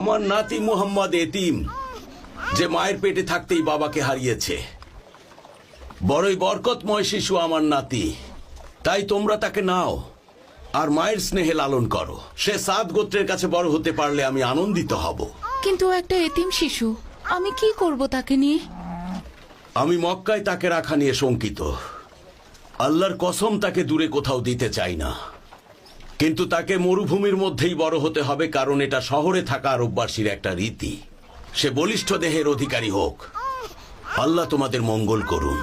আমার নাতি মুহাম্মদ এতিম যে মায়ের পেটে থাকতেই বাবাকে হারিয়েছে। বড়ই বরকতময় শিশু আমার নাতি। তাই তোমরা তাকে নাও আর মায়ের স্নেহে লালন করো। সে সাত গোত্রের কাছে বড় হতে পারলে আমি আনন্দিত হব। কিন্তু ও একটা এতিম শিশু আমি কি করব তাকে নিয়ে? আমি মক্কায় তাকে রাখা নিয়ে শঙ্কিত। আল্লাহর কসম তাকে দূরে কোথাও দিতে চাই না। কিন্তু তাকে মরুভূমির মধ্যেই বড় হতে হবে কারণ এটা শহরে থাকা আরববাসীর একটা রীতি। সে বলিষ্ঠ দেহের অধিকারী হোক। আল্লাহ তোমাদের মঙ্গল করুন।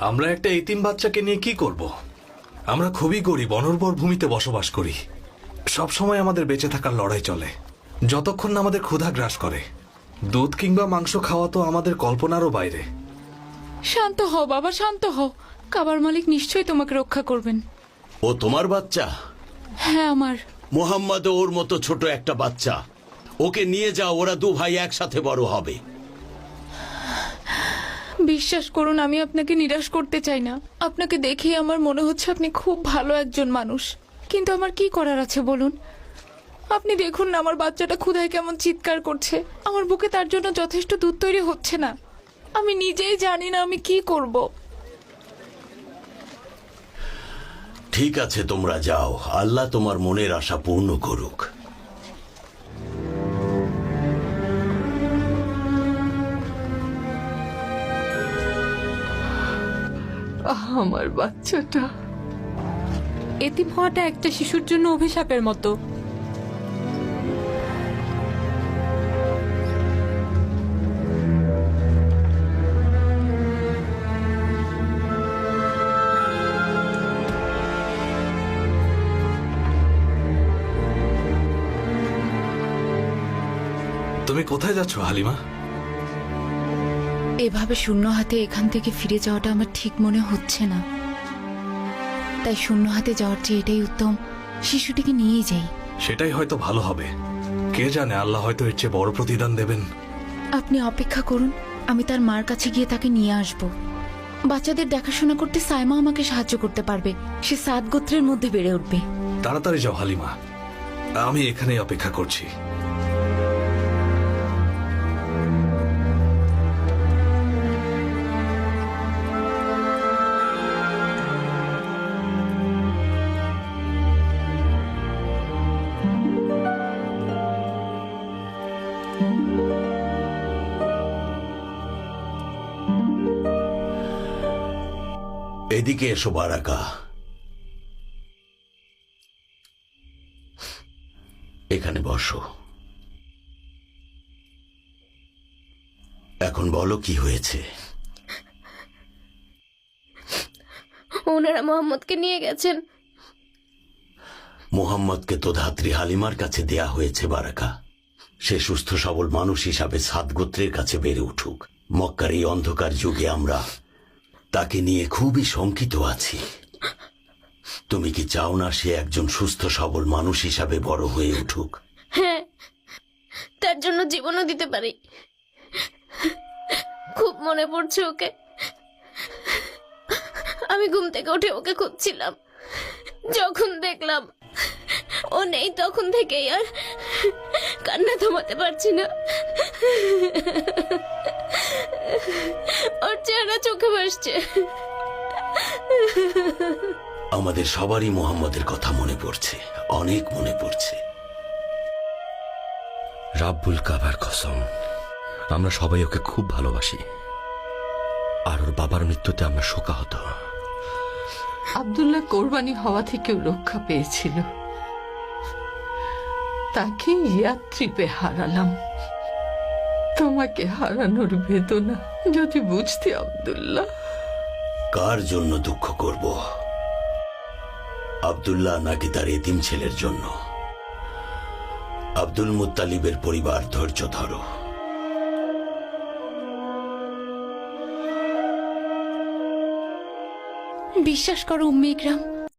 আমরা একটা এতিম বাচ্চাকে নিয়ে কি করব? আমরা খুবই গরিব অনর্বর ভূমিতে বসবাস করি। সব সময় আমাদের বেঁচে থাকার লড়াই চলে। যতক্ষণ না আমাদের ক্ষুধা গ্রাস করে। দুধ কিংবা মাংস খাওয়া তো আমাদের কল্পনারও বাইরে। শান্ত হও বাবা শান্ত হও। কাবার মালিক নিশ্চয়ই তোমাকে রক্ষা করবেন। ও তোমার বাচ্চা? হ্যাঁ আমার। মোহাম্মদ ওর মতো ছোট একটা বাচ্চা। ওকে নিয়ে যাও ওরা দু ভাই একসাথে বড় হবে। বিশ্বাস করুন আমি আপনাকে নিরাশ করতে চাই না। আপনাকে দেখেই আমার মনে হচ্ছে আপনি খুব ভালো একজন মানুষ। কিন্তু আমার কি করার আছে বলুন? আপনি দেখুন না আমার বাচ্চাটা ক্ষুধায় কেমন চিৎকার করছে। আমার বুকে তার জন্য যথেষ্ট দুধ তৈরি হচ্ছে না। আমি নিজেই জানি না আমি কি করব। ঠিক আছে তোমরা যাও। আল্লাহ তোমার মনের আশা পূর্ণ করুক। আমার বাচ্চাটা। এতিম হওয়াটা একটা শিশুর জন্য অভিশাপের মতো। তুমি কোথায় যাচ্ছ হালিমা? এভাবে শূন্য হাতে এখান থেকে ফিরে যাওয়াটা আমার ঠিক মনে হচ্ছে না। তাই শূন্য হাতে যাওয়ার চেয়ে এটাই উত্তম শিশুটিকে নিয়েই যাই। সেটাই হয়তো ভালো হবে। কে জানে আল্লাহ হয়তো এর চেয়ে বড় প্রতিদান দেবেন। আপনি অপেক্ষা করুন আমি তার মার কাছে গিয়ে তাকে নিয়ে আসব। বাচ্চাদের দেখাশোনা করতে সাইমা আমাকে সাহায্য করতে পারবে। সে সাত গোত্রের মধ্যে বেড়ে উঠবে। তাড়াতাড়ি যাও হালিমা। আমি এখানেই অপেক্ষা করছি। এদিকে এসো বারাকা। এখানে বসো। এখন বলো কি হয়েছে। ওনারা মোহাম্মদকে নিয়ে গেছেন। মোহাম্মদকে তো ধাত্রী হালিমার কাছে দেয়া হয়েছে বারাকা। সে সুস্থ সবল মানুষ হিসাবে সাত গোত্রের কাছে বেড়ে উঠুক। মক্কার এই অন্ধকার যুগে আমরা তাকে নিয়ে খুবই শঙ্কিত আছি। তুমি কি চাও না সে একজন সুস্থ, সবল মানুষ হিসাবে বড় হয়ে উঠুক? হ্যাঁ তার জন্য জীবনও দিতে পারি। খুব মনে পড়ছে ওকে। আমি ঘুম থেকে উঠে ওকে খুঁজছিলাম। যখন দেখলাম, ও নেই তখন থেকেই আর কান্না থামাতে পারছি না। ভাসছে আমাদের সবারই মোহাম্মদের কথা মনে পড়ছে অনেক মনে পড়ছে। রাব্বুল কাবার কসম আমরা সবাই ওকে খুব ভালোবাসি। আর ওর বাবার মৃত্যুতে আমরা শোকাহত। আবদুল্লাহ কোরবানি হওয়া থেকেও রক্ষা পেয়েছিল। তাকে ইয়াত্রিপে হারালাম। তোমাকে হারানোর বেদনা যদি বুঝতে আব্দুল্লাহ। কার জন্য দুঃখ করব? আব্দুল্লাহ নাকি তার এতিম ছেলের জন্য? আব্দুল মুত্তালিবের পরিবার ধৈর্য ধরো। বিশ্বাস করো উম্মে ইকরাম।